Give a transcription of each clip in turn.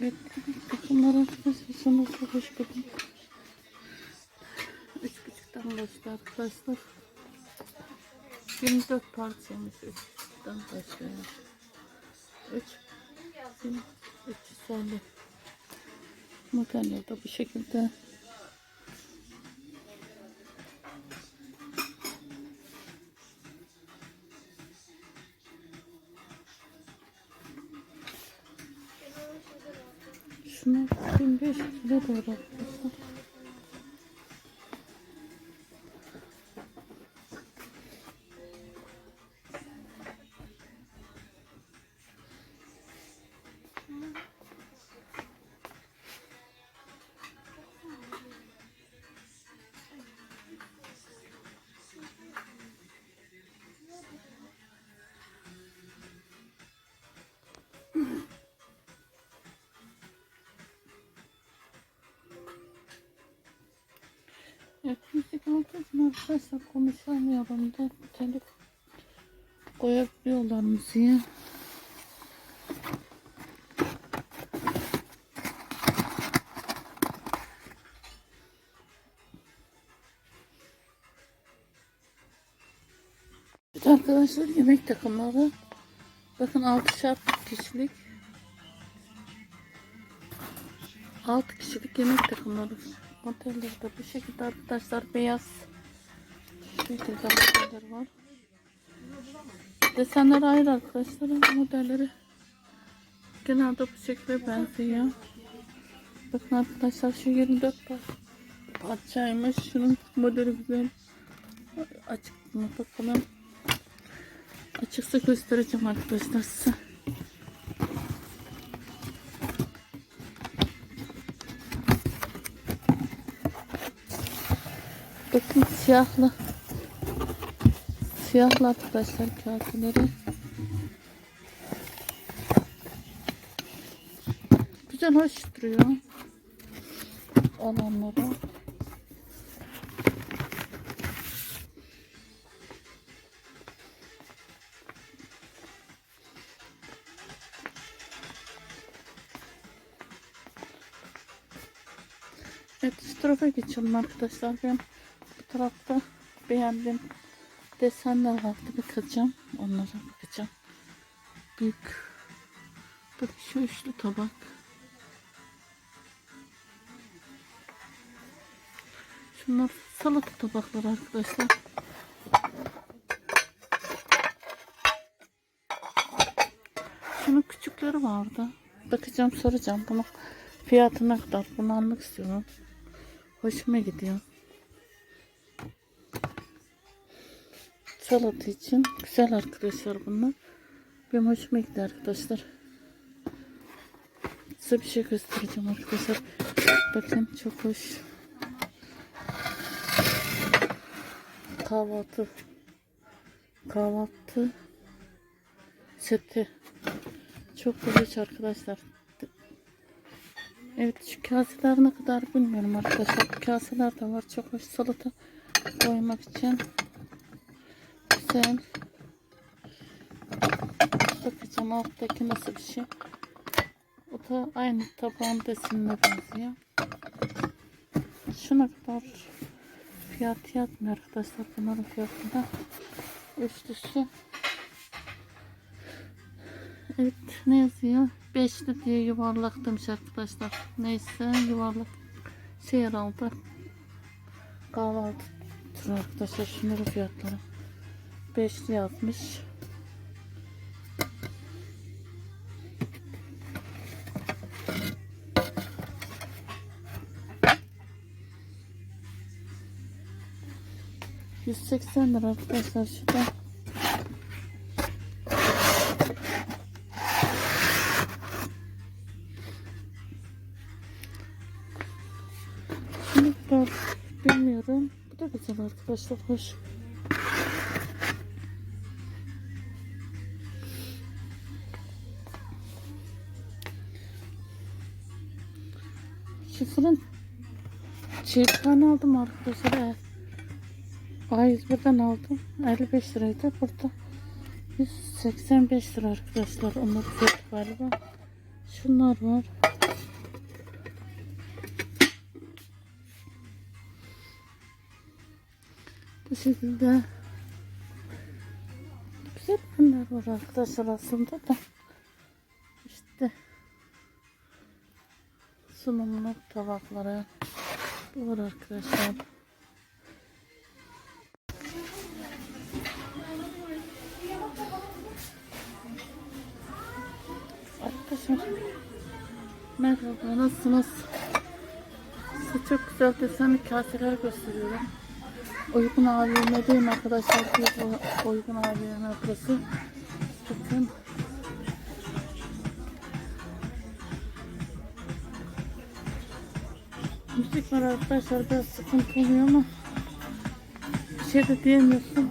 Evet, takımlar arkadaşlar sana çok hoş buldum. Üç buçuktan başlıyor arkadaşlar. 24 parçaymış üç buçuktan başlıyor. Üç bin üç yüz elli. Modeller de bu şekilde. 1500 lira müzik olduğu için arkadaşlar konuşamıyorum da telif koyabiliyorlar müziği. Evet arkadaşlar yemek takımları. Bakın 6 kişilik 6 kişilik yemek takımları. Modeller de bu şekilde arkadaşlar beyaz şekilde modeller var. Desenler ayrı arkadaşlar modelleri genelde bu şekilde benziyor. Bakın arkadaşlar şu 24 par parçaymış. Şunun modeli güzel. Açık bakalım. Açıksa göstereceğim arkadaşlar size. Bakın siyahlı. Siyahlı arkadaşlar kaseleri. Güzel hoş duruyor. Alanları. Evet şu tarafa geçelim arkadaşlar. Ben tarafta beğendim desenler vardı. Bakacağım. Onlara bakacağım. Büyük. Bak şu üçlü tabak. Şunlar salata tabakları arkadaşlar. Şunun küçükleri vardı. Bakacağım soracağım bunu. Fiyatı ne kadar? Bunu almak istiyorum. Hoşuma gidiyor. Salata için güzel arkadaşlar bunlar. Benim hoşuma gitti arkadaşlar. Size bir şey göstereceğim arkadaşlar. Bakın çok hoş. Kahvaltı. Kahvaltı seti. Çok hoş arkadaşlar. Evet şu kaseler ne kadar bilmiyorum arkadaşlar. Kaseler de var. Çok hoş salata koymak için. Güzel. Bakacağım alttaki nasıl bir şey. O da aynı tabağın desenine benziyor. Şuna kadar fiyat yatmıyor arkadaşlar. Bunların fiyatında üstüsü. Evet ne yazıyor? Beşli diye yuvarlak demiş arkadaşlar. Neyse yuvarlak şey herhalde. Kahvaltı arkadaşlar. Şunların fiyatları. Beşli yazmış. Yüz seksen lira arkadaşlar şurada. Da bilmiyorum. Bu da güzel arkadaşlar. Hoş. Çiğden aldım arkadaşlar. A101'den aldım. 55 liraydı. Burada 185 lira arkadaşlar. Onlar fiyat galiba. Şunlar var. Bu şekilde güzel ürünler var arkadaşlar aslında da işte sunumlu tabakları var arkadaşlar. Arkadaşlar merhaba nasılsınız? Size çok güzel desenli kaseler gösteriyorum. Uygun AVM değil mi arkadaşlar? Uygun AVM burası. Bakın. Müzik var arkadaşlar biraz sıkıntı oluyor ama bir şey de diyemiyorsun.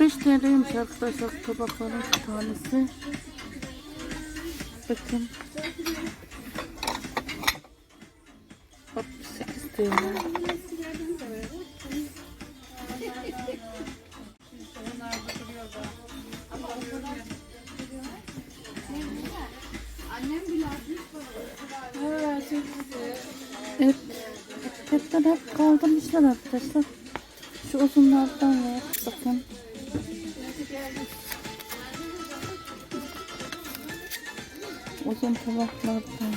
Beş TL'ymiş arkadaşlar tabakların tanesi. Bakın. 68 TL. Evet. Etiketler hep kaldırmışlar arkadaşlar. Şu uzunlardan var. Bakın. Uzun tabaklardan.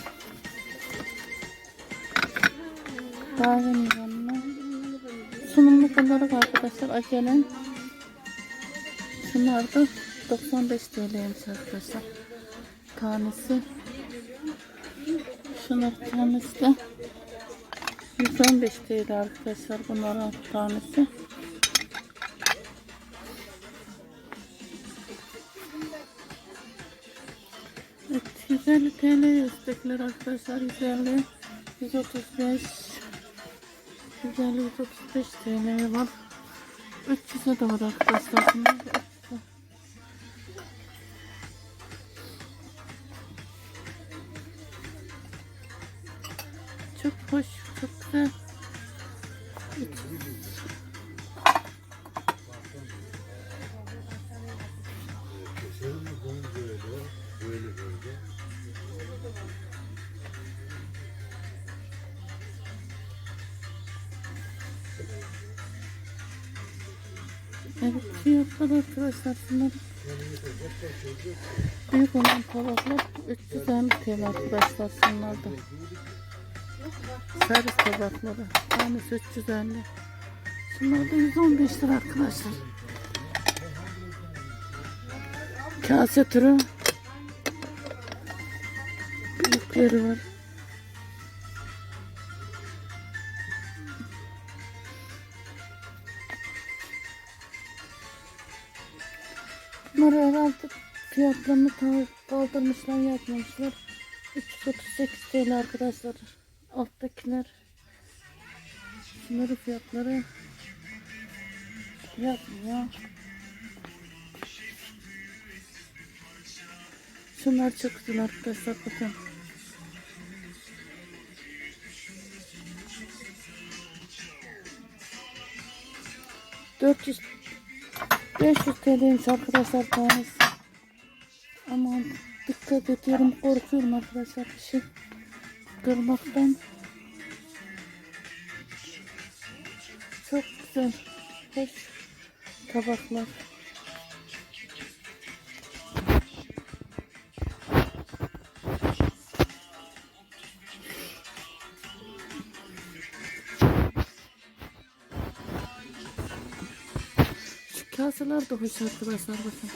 Kahvenin yanına. Sunumluk olarak arkadaşlar acelen. Şunlar da 95 TL'ymiş arkadaşlar. Tanesi. Şunlar tanesi de 115 TL arkadaşlar bunların tanesi. 150 TL üsttekiler arkadaşlar 150 135 150 135 TL var 300'e de var arkadaşlar bunlar da 300'e. Çok hoş, çok güzel. Evet, fiyatlar arkadaşlar bunlar. Büyük olan tabaklar 350 TL arkadaşlar bunlar da. Servis tabakları. Tanesi 350. Şunlar da 115 lira arkadaşlar. Kase türü. Büyükleri var. Fiyatlarını kaldırmışlar yapmamışlar. 338 TL arkadaşlar. Alttakiler. Şunların fiyatları yapmıyor. Şunlar çok güzel arkadaşlar bakın. Dört yüz 500 TL'ymiş arkadaşlar tanesi. Aman dikkat ediyorum korkuyorum arkadaşlar bir şey kırmaktan. Çok güzel. Hoş tabaklar. Şu kaseler de hoş arkadaşlar bakın.